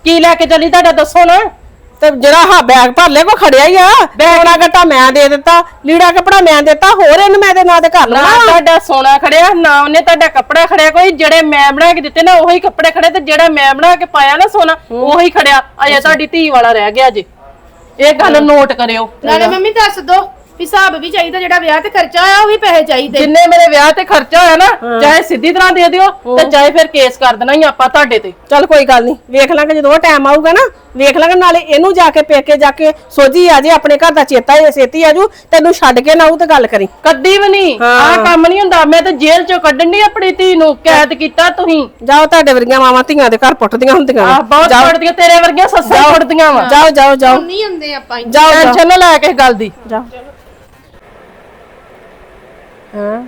Speaker 2: ਕੀ ਲੈ ਕੇ ਚੱਲੀ ਤੁਹਾਡਾ ਦੱਸੋ ਨਾ।
Speaker 3: ਤੇ ਜਿਹੜਾ ਹਾ ਬੈਗ ਭਰ ਲਿਆ ਕੋ ਖੜਿਆ ਹੀ ਆ ਬੈਗੜਾ ਗੱਟਾ ਮੈਂ ਦੇ ਦਿੱਤਾ ਲੀੜਾ ਕੱਪੜਾ ਮੈਂ ਦਿੱਤਾ ਹੋਰ ਇਹਨੂੰ ਮੈਂ ਤੇ ਨਾਂ ਤੇ ਘਰ
Speaker 2: ਨਾ
Speaker 3: ਲਵਾਂ?
Speaker 2: ਤੁਹਾਡਾ ਸੋਨਾ ਖੜਿਆ ਨਾ ਉਹਨੇ ਤੁਹਾਡਾ ਕੱਪੜਾ ਖੜਿਆ ਕੋਈ ਜਿਹੜੇ ਮੈਂ ਬਣਾ ਕੇ ਦਿੱਤੇ ਨਾ ਉਹੀ ਕੱਪੜੇ ਖੜੇ ਤੇ ਜਿਹੜਾ ਮੈਂ ਬਣਾ ਕੇ ਪਾਇਆ ਨਾ ਸੋਨਾ ਉਹੀ ਖੜਿਆ। ਅਜੇ ਤੁਹਾਡੀ ਧੀ ਵਾਲਾ ਰਹਿ ਗਿਆ ਜੇ। ਇਹ ਗੱਲ ਨੋਟ ਕਰਿਓ।
Speaker 1: ਨਾਲੇ ਮੰਮੀ ਦੱਸ ਦੋ। ਵੀ ਹਿਸਾਬ ਵੀ ਚਾਹੀਦਾ ਜਿਹੜਾ ਵਿਆਹ ਤੇ ਖਰਚਾ ਆਇਆ ਉਹ ਵੀ ਪੈਸੇ ਚਾਹੀਦੇ।
Speaker 2: ਜਿੰਨੇ ਮੇਰੇ ਵਿਆਹ ਤੇ ਖਰਚਾ ਹੋਇਆ ਨਾ ਚਾਹੇ ਸਿੱਧੀ ਤਰ੍ਹਾਂ ਦੇ ਦਿਓ ਤੇ ਚਾਹੇ ਫਿਰ ਕੇਸ ਕਰ ਦੇਣਾ ਹੀ ਆਪਾਂ ਤੁਹਾਡੇ ਤੇ।
Speaker 3: ਚੱਲ ਕੋਈ ਗੱਲ ਨਹੀਂ ਵੇਖ ਲਾਂਗੇ ਜਦੋਂ ਉਹ ਟਾਈਮ ਆਊਗਾ ਨਾ ਵੇਖ ਲਾਂਗੇ ਨਾਲੇ ਇਹਨੂੰ ਜਾ ਕੇ ਪੇਕੇ ਜਾ ਕੇ ਸੋਝੀ ਆ ਜੇ ਆਪਣੇ ਘਰ ਦਾ ਚੇਤਾ ਹੀ ਛੇਤੀ ਆਜੂ ਤੈਨੂੰ ਛੱਡ ਕੇ ਨਾ ਆਊ ਤੇ ਗੱਲ ਕਰੀ।
Speaker 2: ਕੱਢੀ ਵੀ ਨਹੀਂ ਆਹ ਕੰਮ ਨਹੀਂ ਹੁੰਦਾ ਮੈਂ ਤਾਂ ਜੇਲ੍ਹ ਚੋਂ ਕੱਢਣ ਦੀ ਆਪਣੀ ਧੀ ਨੂੰ ਕੈਦ ਕੀਤਾ ਤੁਸੀਂ।
Speaker 3: ਜਾਓ ਤੁਹਾਡੇ ਵਰਗੀਆਂ ਮਾਵਾਂ ਧੀਆਂ ਦੇ ਘਰ ਪੁੱਟਦੀਆਂ ਹੁੰਦੀਆਂ
Speaker 2: ਆਹ। ਬਹੁਤ ਫੜਦੀਆਂ ਤੇਰੇ ਵਰਗੀਆਂ ਸੱਸਾਂ ਫੜਦੀਆਂ ਵਾ।
Speaker 3: ਜਾਓ ਜਾਓ ਜਾਓ।
Speaker 1: ਨਹੀਂ ਹੁੰਦੇ ਆਪਾਂ ਇੰਨੇ।
Speaker 3: ਜਾਓ ਜਾਓ।
Speaker 2: ਟੈਨਸ਼ਨ ਨਾ ਲੈ ਕੇ ਗੱਲ ਦੀ।
Speaker 3: ਜਾ ਹੈਂ?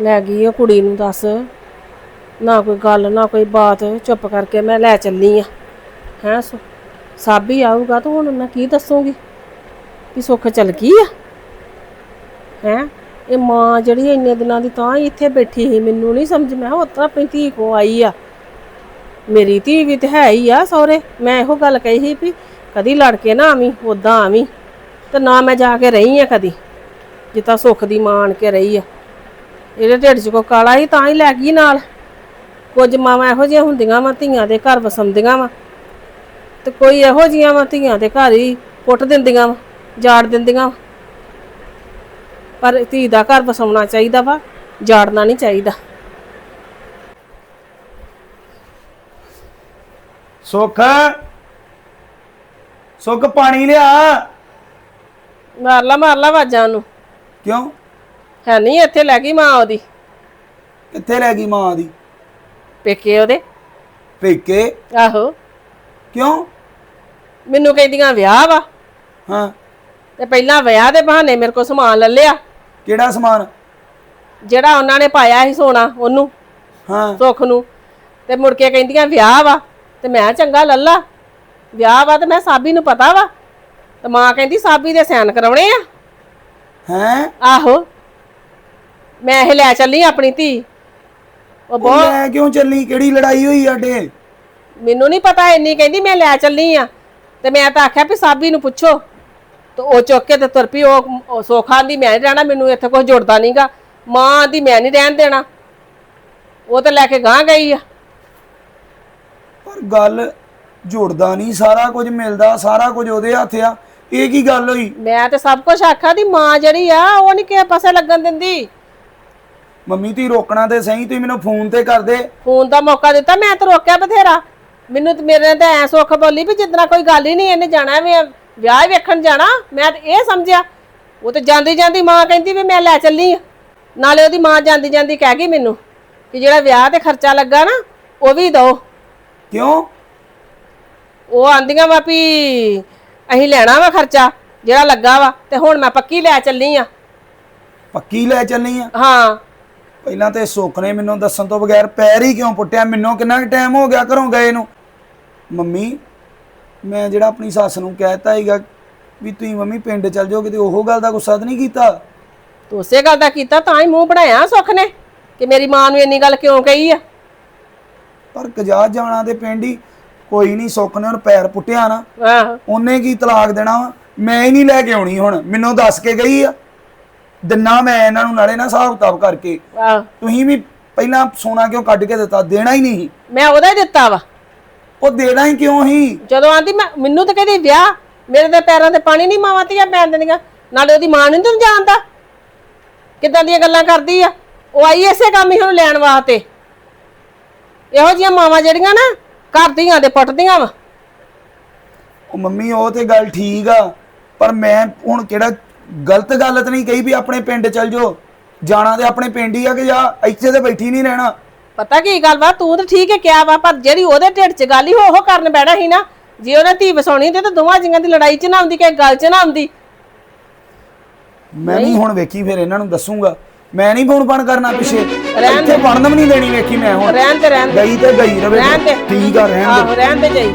Speaker 3: ਲੈ ਗਈ ਉਹ ਕੁੜੀ ਨੂੰ ਦੱਸ। ਨਾ ਕੋਈ ਗੱਲ, ਨਾ ਕੋਈ ਬਾਤ। ਚੁੱਪ ਕਰਕੇ ਮੈਂ ਲੈ ਚੱਲੀ ਆ। ਹੈ ਹੀ ਆਊਗਾ ਤਾਂ ਹੁਣ ਮੈਂ ਕੀ ਦੱਸੂਗੀ? ਕਿ ਸੁੱਖ ਚਲ ਗਈ ਆ? ਹੈਂ? ਇਹ ਮਾਂ ਜਿਹੜੀ ਇੰਨੇ ਦਿਨਾਂ ਦੀ ਤਾਂ ਹੀ ਇੱਥੇ ਬੈਠੀ ਸੀ, ਮੈਨੂੰ ਨਹੀਂ ਸਮਝ। ਮੈਂ ਉਹ ਤਾਂ ਆਪਣੀ ਧੀ ਕੋ ਆਈ ਆ। ਮੇਰੀ ਧੀ ਵੀ ਤੇ ਹੈ ਹੀ ਆ ਸਹੁਰੇ। ਮੈਂ ਇਹੋ ਗੱਲ ਕਹੀ ਸੀ ਵੀ ਕਦੀ ਲੜ ਕੇ ਨਾ ਆਵੀਂ ਉਦਾਂ ਆਵੀਂ। ਤੇ ਨਾ ਮੈਂ ਜਾ ਕੇ ਰਹੀ ਆ ਕਦੀ। ਜਿੱਦਾਂ ਸੁੱਖ ਦੀ ਮਾਂ ਆਣ ਕੇ ਰਹੀ ਆ। ਇਹਦੇ ਢਿੱਡ 'ਚ ਕੋ ਕਾਲਾ ਹੀ ਤਾਂ ਹੀ ਲੈ ਗਈ ਨਾਲ। ਕੁਝ ਮਾਵਾਂ ਇਹੋ ਜਿਹੀਆਂ ਹੁੰਦੀਆਂ ਵਾ ਧੀਆਂ ਦੇ ਘਰ ਵਸੰਦੀਆਂ ਵਾ। ਤੇ ਕੋਈ ਇਹੋ ਜਿਹੀਆਂ ਵਾ ਧੀਆਂ ਦੇ ਘਰ ਹੀ ਪੁੱਟ ਦਿੰਦੀਆਂ ਵਾ ਜਾੜ ਦਿੰਦੀਆਂ ਵਾ। ਪਰ ਧੀ ਦਾ ਘਰ ਵਸਾਉਣਾ ਚਾਹੀਦਾ ਵਾ ਜਾੜਨਾ ਨਹੀਂ ਚਾਹੀਦਾ।
Speaker 6: ਸੁੱਖ? ਸੁੱਖ ਪਾਣੀ ਲਿਆ।
Speaker 3: ਮਾਰ ਲਾ ਮਾਰ ਲਾ ਵਾਜਾਂ ਨੂੰ
Speaker 6: ਕਿਉਂ?
Speaker 3: ਹੈ ਨਹੀਂ ਇੱਥੇ ਲੈ ਗਈ ਮਾਂ ਉਹਦੀ।
Speaker 6: ਕਿੱਥੇ ਲੈ ਗਈ ਮਾਂ ਦੀ
Speaker 3: ਪੇਕੇ ਉਹਦੇ।
Speaker 6: ਪੇਕੇ?
Speaker 3: ਆਹੋ।
Speaker 6: ਕਿਉਂ?
Speaker 3: ਮੈਨੂੰ ਕਹਿੰਦੀਆਂ ਵਿਆਹ ਵਾ।
Speaker 6: ਹਾਂ।
Speaker 3: ਤੇ ਪਹਿਲਾਂ ਵਿਆਹ ਦੇ ਬਹਾਨੇ ਮੇਰੇ ਕੋਲ ਸਮਾਨ ਲੈ ਲਿਆ।
Speaker 6: ਕਿਹੜਾ ਸਮਾਨ?
Speaker 3: ਜਿਹੜਾ ਉਹਨਾਂ ਨੇ ਪਾਇਆ ਸੀ ਸੋਨਾ ਉਹਨੂੰ।
Speaker 6: ਹਾਂ।
Speaker 3: ਸੁੱਖ ਨੂੰ। ਤੇ ਮੁੜ ਕੇ ਕਹਿੰਦੀਆਂ ਵਿਆਹ ਵਾ। ਤੇ ਮੈਂ ਚੰਗਾ ਲੱਲਾ। ਵਿਆਹ ਵਾ ਤੇ ਮੈਂ ਸਾਬੀ ਨੂੰ ਪਤਾ ਵਾ। ਤੇ ਮਾਂ ਕਹਿੰਦੀ ਸਾਬੀ ਦੇ ਸੈਨ ਕਰਾਉਣੇ ਆ?
Speaker 6: ਹੈ?
Speaker 3: ਆਹੋ। ਮੈਂ ਇਹ ਲੈ ਚੱਲੀ ਆਪਣੀ ਧੀ। ਉਹ ਬਹੁਤ
Speaker 6: ਲੈ ਕਿਉਂ ਚੱਲੀ? ਕਿਹੜੀ ਲੜਾਈ ਹੋਈ ਆਡੇ
Speaker 3: ਮੈਨੂੰ ਨਹੀਂ ਪਤਾ ਇੰਨੀ ਕਹਿੰਦੀ ਮੈਂ ਲੈ ਚੱਲੀ ਆ। ਤੇ ਮੈਂ ਤਾਂ ਆਖਿਆ ਵੀ ਸਾਬੀ ਨੂੰ ਪੁੱਛੋ। ਤੇ ਉਹ ਚੁੱਕ ਕੇ ਤੇ ਤੁਰ ਪਈ ਉਹ ਉਹ ਸੋਖਾ ਦੀ ਮੈਂ ਨਹੀਂ ਰਹਿਣਾ ਮੈਨੂੰ ਇੱਥੇ ਕੁਝ ਜੁੜਦਾ ਨਹੀਂਗਾ ਮਾਂ ਦੀ ਮੈਂ ਨਹੀਂ ਰਹਿਣ ਦੇਣਾ। ਉਹ ਤਾਂ ਲੈ ਕੇ ਗਾਂ ਗਈ ਆ।
Speaker 6: ਪਰ ਗੱਲ ਜੁੜਦਾ ਨਹੀਂ ਸਾਰਾ ਕੁਝ ਮਿਲਦਾ ਸਾਰਾ ਕੁਝ ਉਹਦੇ ਹੱਥ ਆ। ਇਹ ਕੀ ਗੱਲ ਹੋਈ?
Speaker 3: ਮੈਂ ਤੇ ਸਭ ਕੁਝ ਆਖਿਆ ਦੀ ਮਾਂ ਜਿਹੜੀ ਆ ਉਹ ਨਹੀਂ ਕਿਸੇ ਪਾਸੇ ਲੱਗਣ ਦਿੰਦੀ।
Speaker 6: ਮੰਮੀ ਤੀ ਰੋਕਣਾ ਤੇ ਸਹੀ ਤੁਸੀਂ ਮੈਨੂੰ ਫੋਨ ਤੇ ਕਰ ਦੇ।
Speaker 3: ਫੋਨ ਦਾ ਮੌਕਾ ਦਿੱਤਾ ਮੈਂ ਤਾਂ ਰੋਕਿਆ ਬਥੇਰਾ। ਮੈਨੂੰ ਤੇ ਮੇਰੇ ਤਾਂ ਐ ਸੁੱਖ ਬੋਲੀ ਵੀ ਜਿੱਦਣਾ ਕੋਈ ਗੱਲ ਹੀ ਨਹੀਂ ਇਹਨੇ ਜਾਣਾ ਵੀ ਵਿਆਹ ਵੇਖਣ ਜਾਣਾ। ਮੈਂ ਤਾਂ ਇਹ ਸਮਝਿਆ। ਉਹ ਤੇ ਜਾਂਦੀ ਜਾਂਦੀ ਮਾਂ ਕਹਿੰਦੀ ਵੀ ਮੈਂ ਲੈ ਚੱਲੀ ਆ। ਨਾਲੇ ਉਹਦੀ ਮਾਂ ਜਾਂਦੀ ਜਾਂਦੀ ਕਹਿ ਗਈ ਮੈਨੂੰ ਕਿ ਜਿਹੜਾ ਵਿਆਹ ਤੇ ਖਰਚਾ ਲੱਗਾ ਨਾ ਉਹ ਵੀ ਦੋ।
Speaker 6: ਕਿਉਂ?
Speaker 3: ਉਹ ਆਂਦੀਆਂ ਵਾ ਵੀ ਅਸੀਂ ਲੈਣਾ ਵਾ ਖਰਚਾ ਜਿਹੜਾ ਲੱਗਾ ਵਾ ਤੇ ਹੁਣ ਮੈਂ ਪੱਕੀ ਲੈ ਚੱਲੀ ਆ।
Speaker 6: ਪੱਕੀ ਲੈ ਚੱਲਣੀ ਆ?
Speaker 3: ਹਾਂ।
Speaker 6: ਪਹਿਲਾਂ ਤੇ ਸੁੱਖ ਨੇ ਮੈਨੂੰ ਦੱਸਣ ਤੋਂ ਬਗੈਰ ਪੈਰ ਹੀ ਕਿਉਂ ਪੁੱਟਿਆ? ਮੈਨੂੰ ਕਿੰਨਾ ਟਾਈਮ ਹੋ ਗਿਆ ਘਰੋਂ ਗਏ ਨੂੰ? ਮੰਮੀ ਮੈਂ ਜਿਹੜਾ ਆਪਣੀ ਸੱਸ ਨੂੰ ਕਹਿਤਾ ਹੀਗਾ ਵੀ ਤੁਸੀਂ ਮੰਮੀ ਪਿੰਡ ਚੱਲ ਜਾਓ ਕਿਤੇ ਉਹ ਗੱਲ ਦਾ ਗੁੱਸਾ ਤਾਂ ਨਹੀਂ ਕੀਤਾ?
Speaker 3: ਤੂੰ ਉਸੇ ਗੱਲ ਦਾ ਕੀਤਾ ਤਾਂ ਹੀ ਮੂੰਹ ਬਣਾਇਆ ਸੁੱਖ ਨੇ ਕਿ ਮੇਰੀ ਮਾਂ ਨੂੰ ਇੰਨੀ ਗੱਲ ਕਿਉਂ ਕਹੀ ਆ?
Speaker 6: ਪਰ ਕਜਾ ਜਾਣਾ ਤੇ ਪਿੰਡ ਹੀ ਕੋਈ ਨਹੀਂ ਸੁੱਖ ਨੇ ਹੁਣ ਪੈਰ ਪੁੱਟਿਆ ਨਾ।
Speaker 3: ਆਹੋ।
Speaker 6: ਉਹਨੇ ਕੀ ਤਲਾਕ ਦੇਣਾ ਵਾ? ਮੈਂ ਹੀ ਨਹੀਂ ਲੈ ਕੇ ਆਉਣੀ ਹੁਣ। ਮੈਨੂੰ ਦੱਸ ਕੇ ਗਈ ਆ। ਦਿਨਾ ਮੈਂ ਇਹਨਾਂ ਨੂੰ ਨਾਲੇ ਨਾ ਹਿਸਾਬ ਕਿਤਾਬ ਕਰਕੇ।
Speaker 3: ਆਹੋ।
Speaker 6: ਤੁਸੀਂ ਵੀ ਪਹਿਲਾਂ ਸੋਨਾ ਕਿਉਂ ਕੱਢ ਕੇ ਦਿੱਤਾ? ਦੇਣਾ ਹੀ ਨਹੀਂ। ਸੀ।
Speaker 3: ਮੈਂ ਉਹਦਾ ਹੀ ਦਿੱਤਾ ਵਾ।
Speaker 6: ਉਹ ਦੇਣਾ ਹੀ ਕਿਉਂ ਸੀ?
Speaker 3: ਜਦੋਂ ਆਂਦੀ ਮੈਂ ਮੈਨੂੰ ਤਾਂ ਕਹਿੰਦੀ ਵਿਆਹ। ਮੇਰੇ ਤੇ ਪੈਰਾਂ ਤੇ ਪਾਣੀ ਨਹੀਂ ਮਾਵਾਂ ਧੀਆਂ ਪੈਣ ਦਿੰਦੀਆਂ ਨਾਲੇ ਉਹਦੀ ਮਾਂ ਨੂੰ ਤੈਨੂੰ ਜਾਣਦਾ। ਕਿੱਦਾਂ ਦੀਆਂ ਗੱਲਾਂ ਕਰਦੀ ਆ? ਉਹ ਆਈ ਐਸੇ ਕੰਮ ਹੀ ਉਹਨੂੰ ਲੈਣ ਵਾਸਤੇ। ਇਹੋ ਜਿਹੀਆਂ ਮਾਵਾਂ ਜਿਹੜੀਆਂ ਨਾ ਘਰ ਦੀਆਂ ਦੇ ਪੁੱਟਦੀਆਂ ਵਾ?
Speaker 6: ਉਹ ਮੰਮੀ ਉਹ ਤੇ ਗੱਲ ਠੀਕ ਆ ਪਰ ਮੈਂ ਹੁਣ ਕਿਹੜਾ ਗਲਤ ਗੱਲ ਤਾਂ ਨਹੀਂ ਕਹੀ ਵੀ ਆਪਣੇ ਪਿੰਡ ਚੱਲ ਜਾਓ। ਜਾਣਾ ਤੇ ਆਪਣੇ ਪਿੰਡ ਹੀ ਆ ਕਿ ਜਾਂ ਇੱਥੇ ਤੇ ਬੈਠੀ ਨਹੀਂ ਰਹਿਣਾ?
Speaker 3: ਪਤਾ ਕੀ ਗੱਲ ਵਾ ਤੂੰ ਤਾਂ ਠੀਕ ਹੈ ਕਿਹਾ ਵਾ ਪਰ ਜਿਹੜੀ ਉਹਦੇ ਢਿੱਡ 'ਚ ਗੱਲ ਹੀ ਉਹ ਕਰਨ ਬੈਠਾ ਸੀ ਨਾ ਜੇ ਉਹਨੇ ਧੀ ਵਸਾਉਣੀ ਤੇ ਤਾਂ ਦੋਵਾਂ ਜੀਆਂ ਦੀ ਲੜਾਈ 'ਚ ਨਾ ਆਉਂਦੀ ਕਿ ਗੱਲ 'ਚ ਨਾ ਆਉਂਦੀ
Speaker 6: ਮੈਂ ਨਹੀਂ। ਹੁਣ ਵੇਖੀ ਫਿਰ ਇਹਨਾਂ ਨੂੰ ਦੱਸੂਗਾ। ਮੈਂ ਨਹੀਂ ਫੋਨ ਫਾਨ ਕਰਨਾ ਪਿੱਛੇ।
Speaker 3: ਰਹਿਣ
Speaker 6: ਇੱਥੇ ਬਣਨ ਵੀ ਨਹੀਂ ਦੇਣੀ ਵੇਖੀ ਮੈਂ ਹੁਣ।
Speaker 3: ਰਹਿਣ ਤੇ ਰਹਿਣ ਦੇ।
Speaker 6: ਗਈ ਤੇ ਗਈ ਰਵੇ।
Speaker 3: ਰਹਿਣ ਦੇ।
Speaker 6: ਠੀਕ ਆ ਰਹਿਣ ਦੇ।
Speaker 3: ਆਹੋ ਰਹਿਣ ਦੇ ਜਾਈ।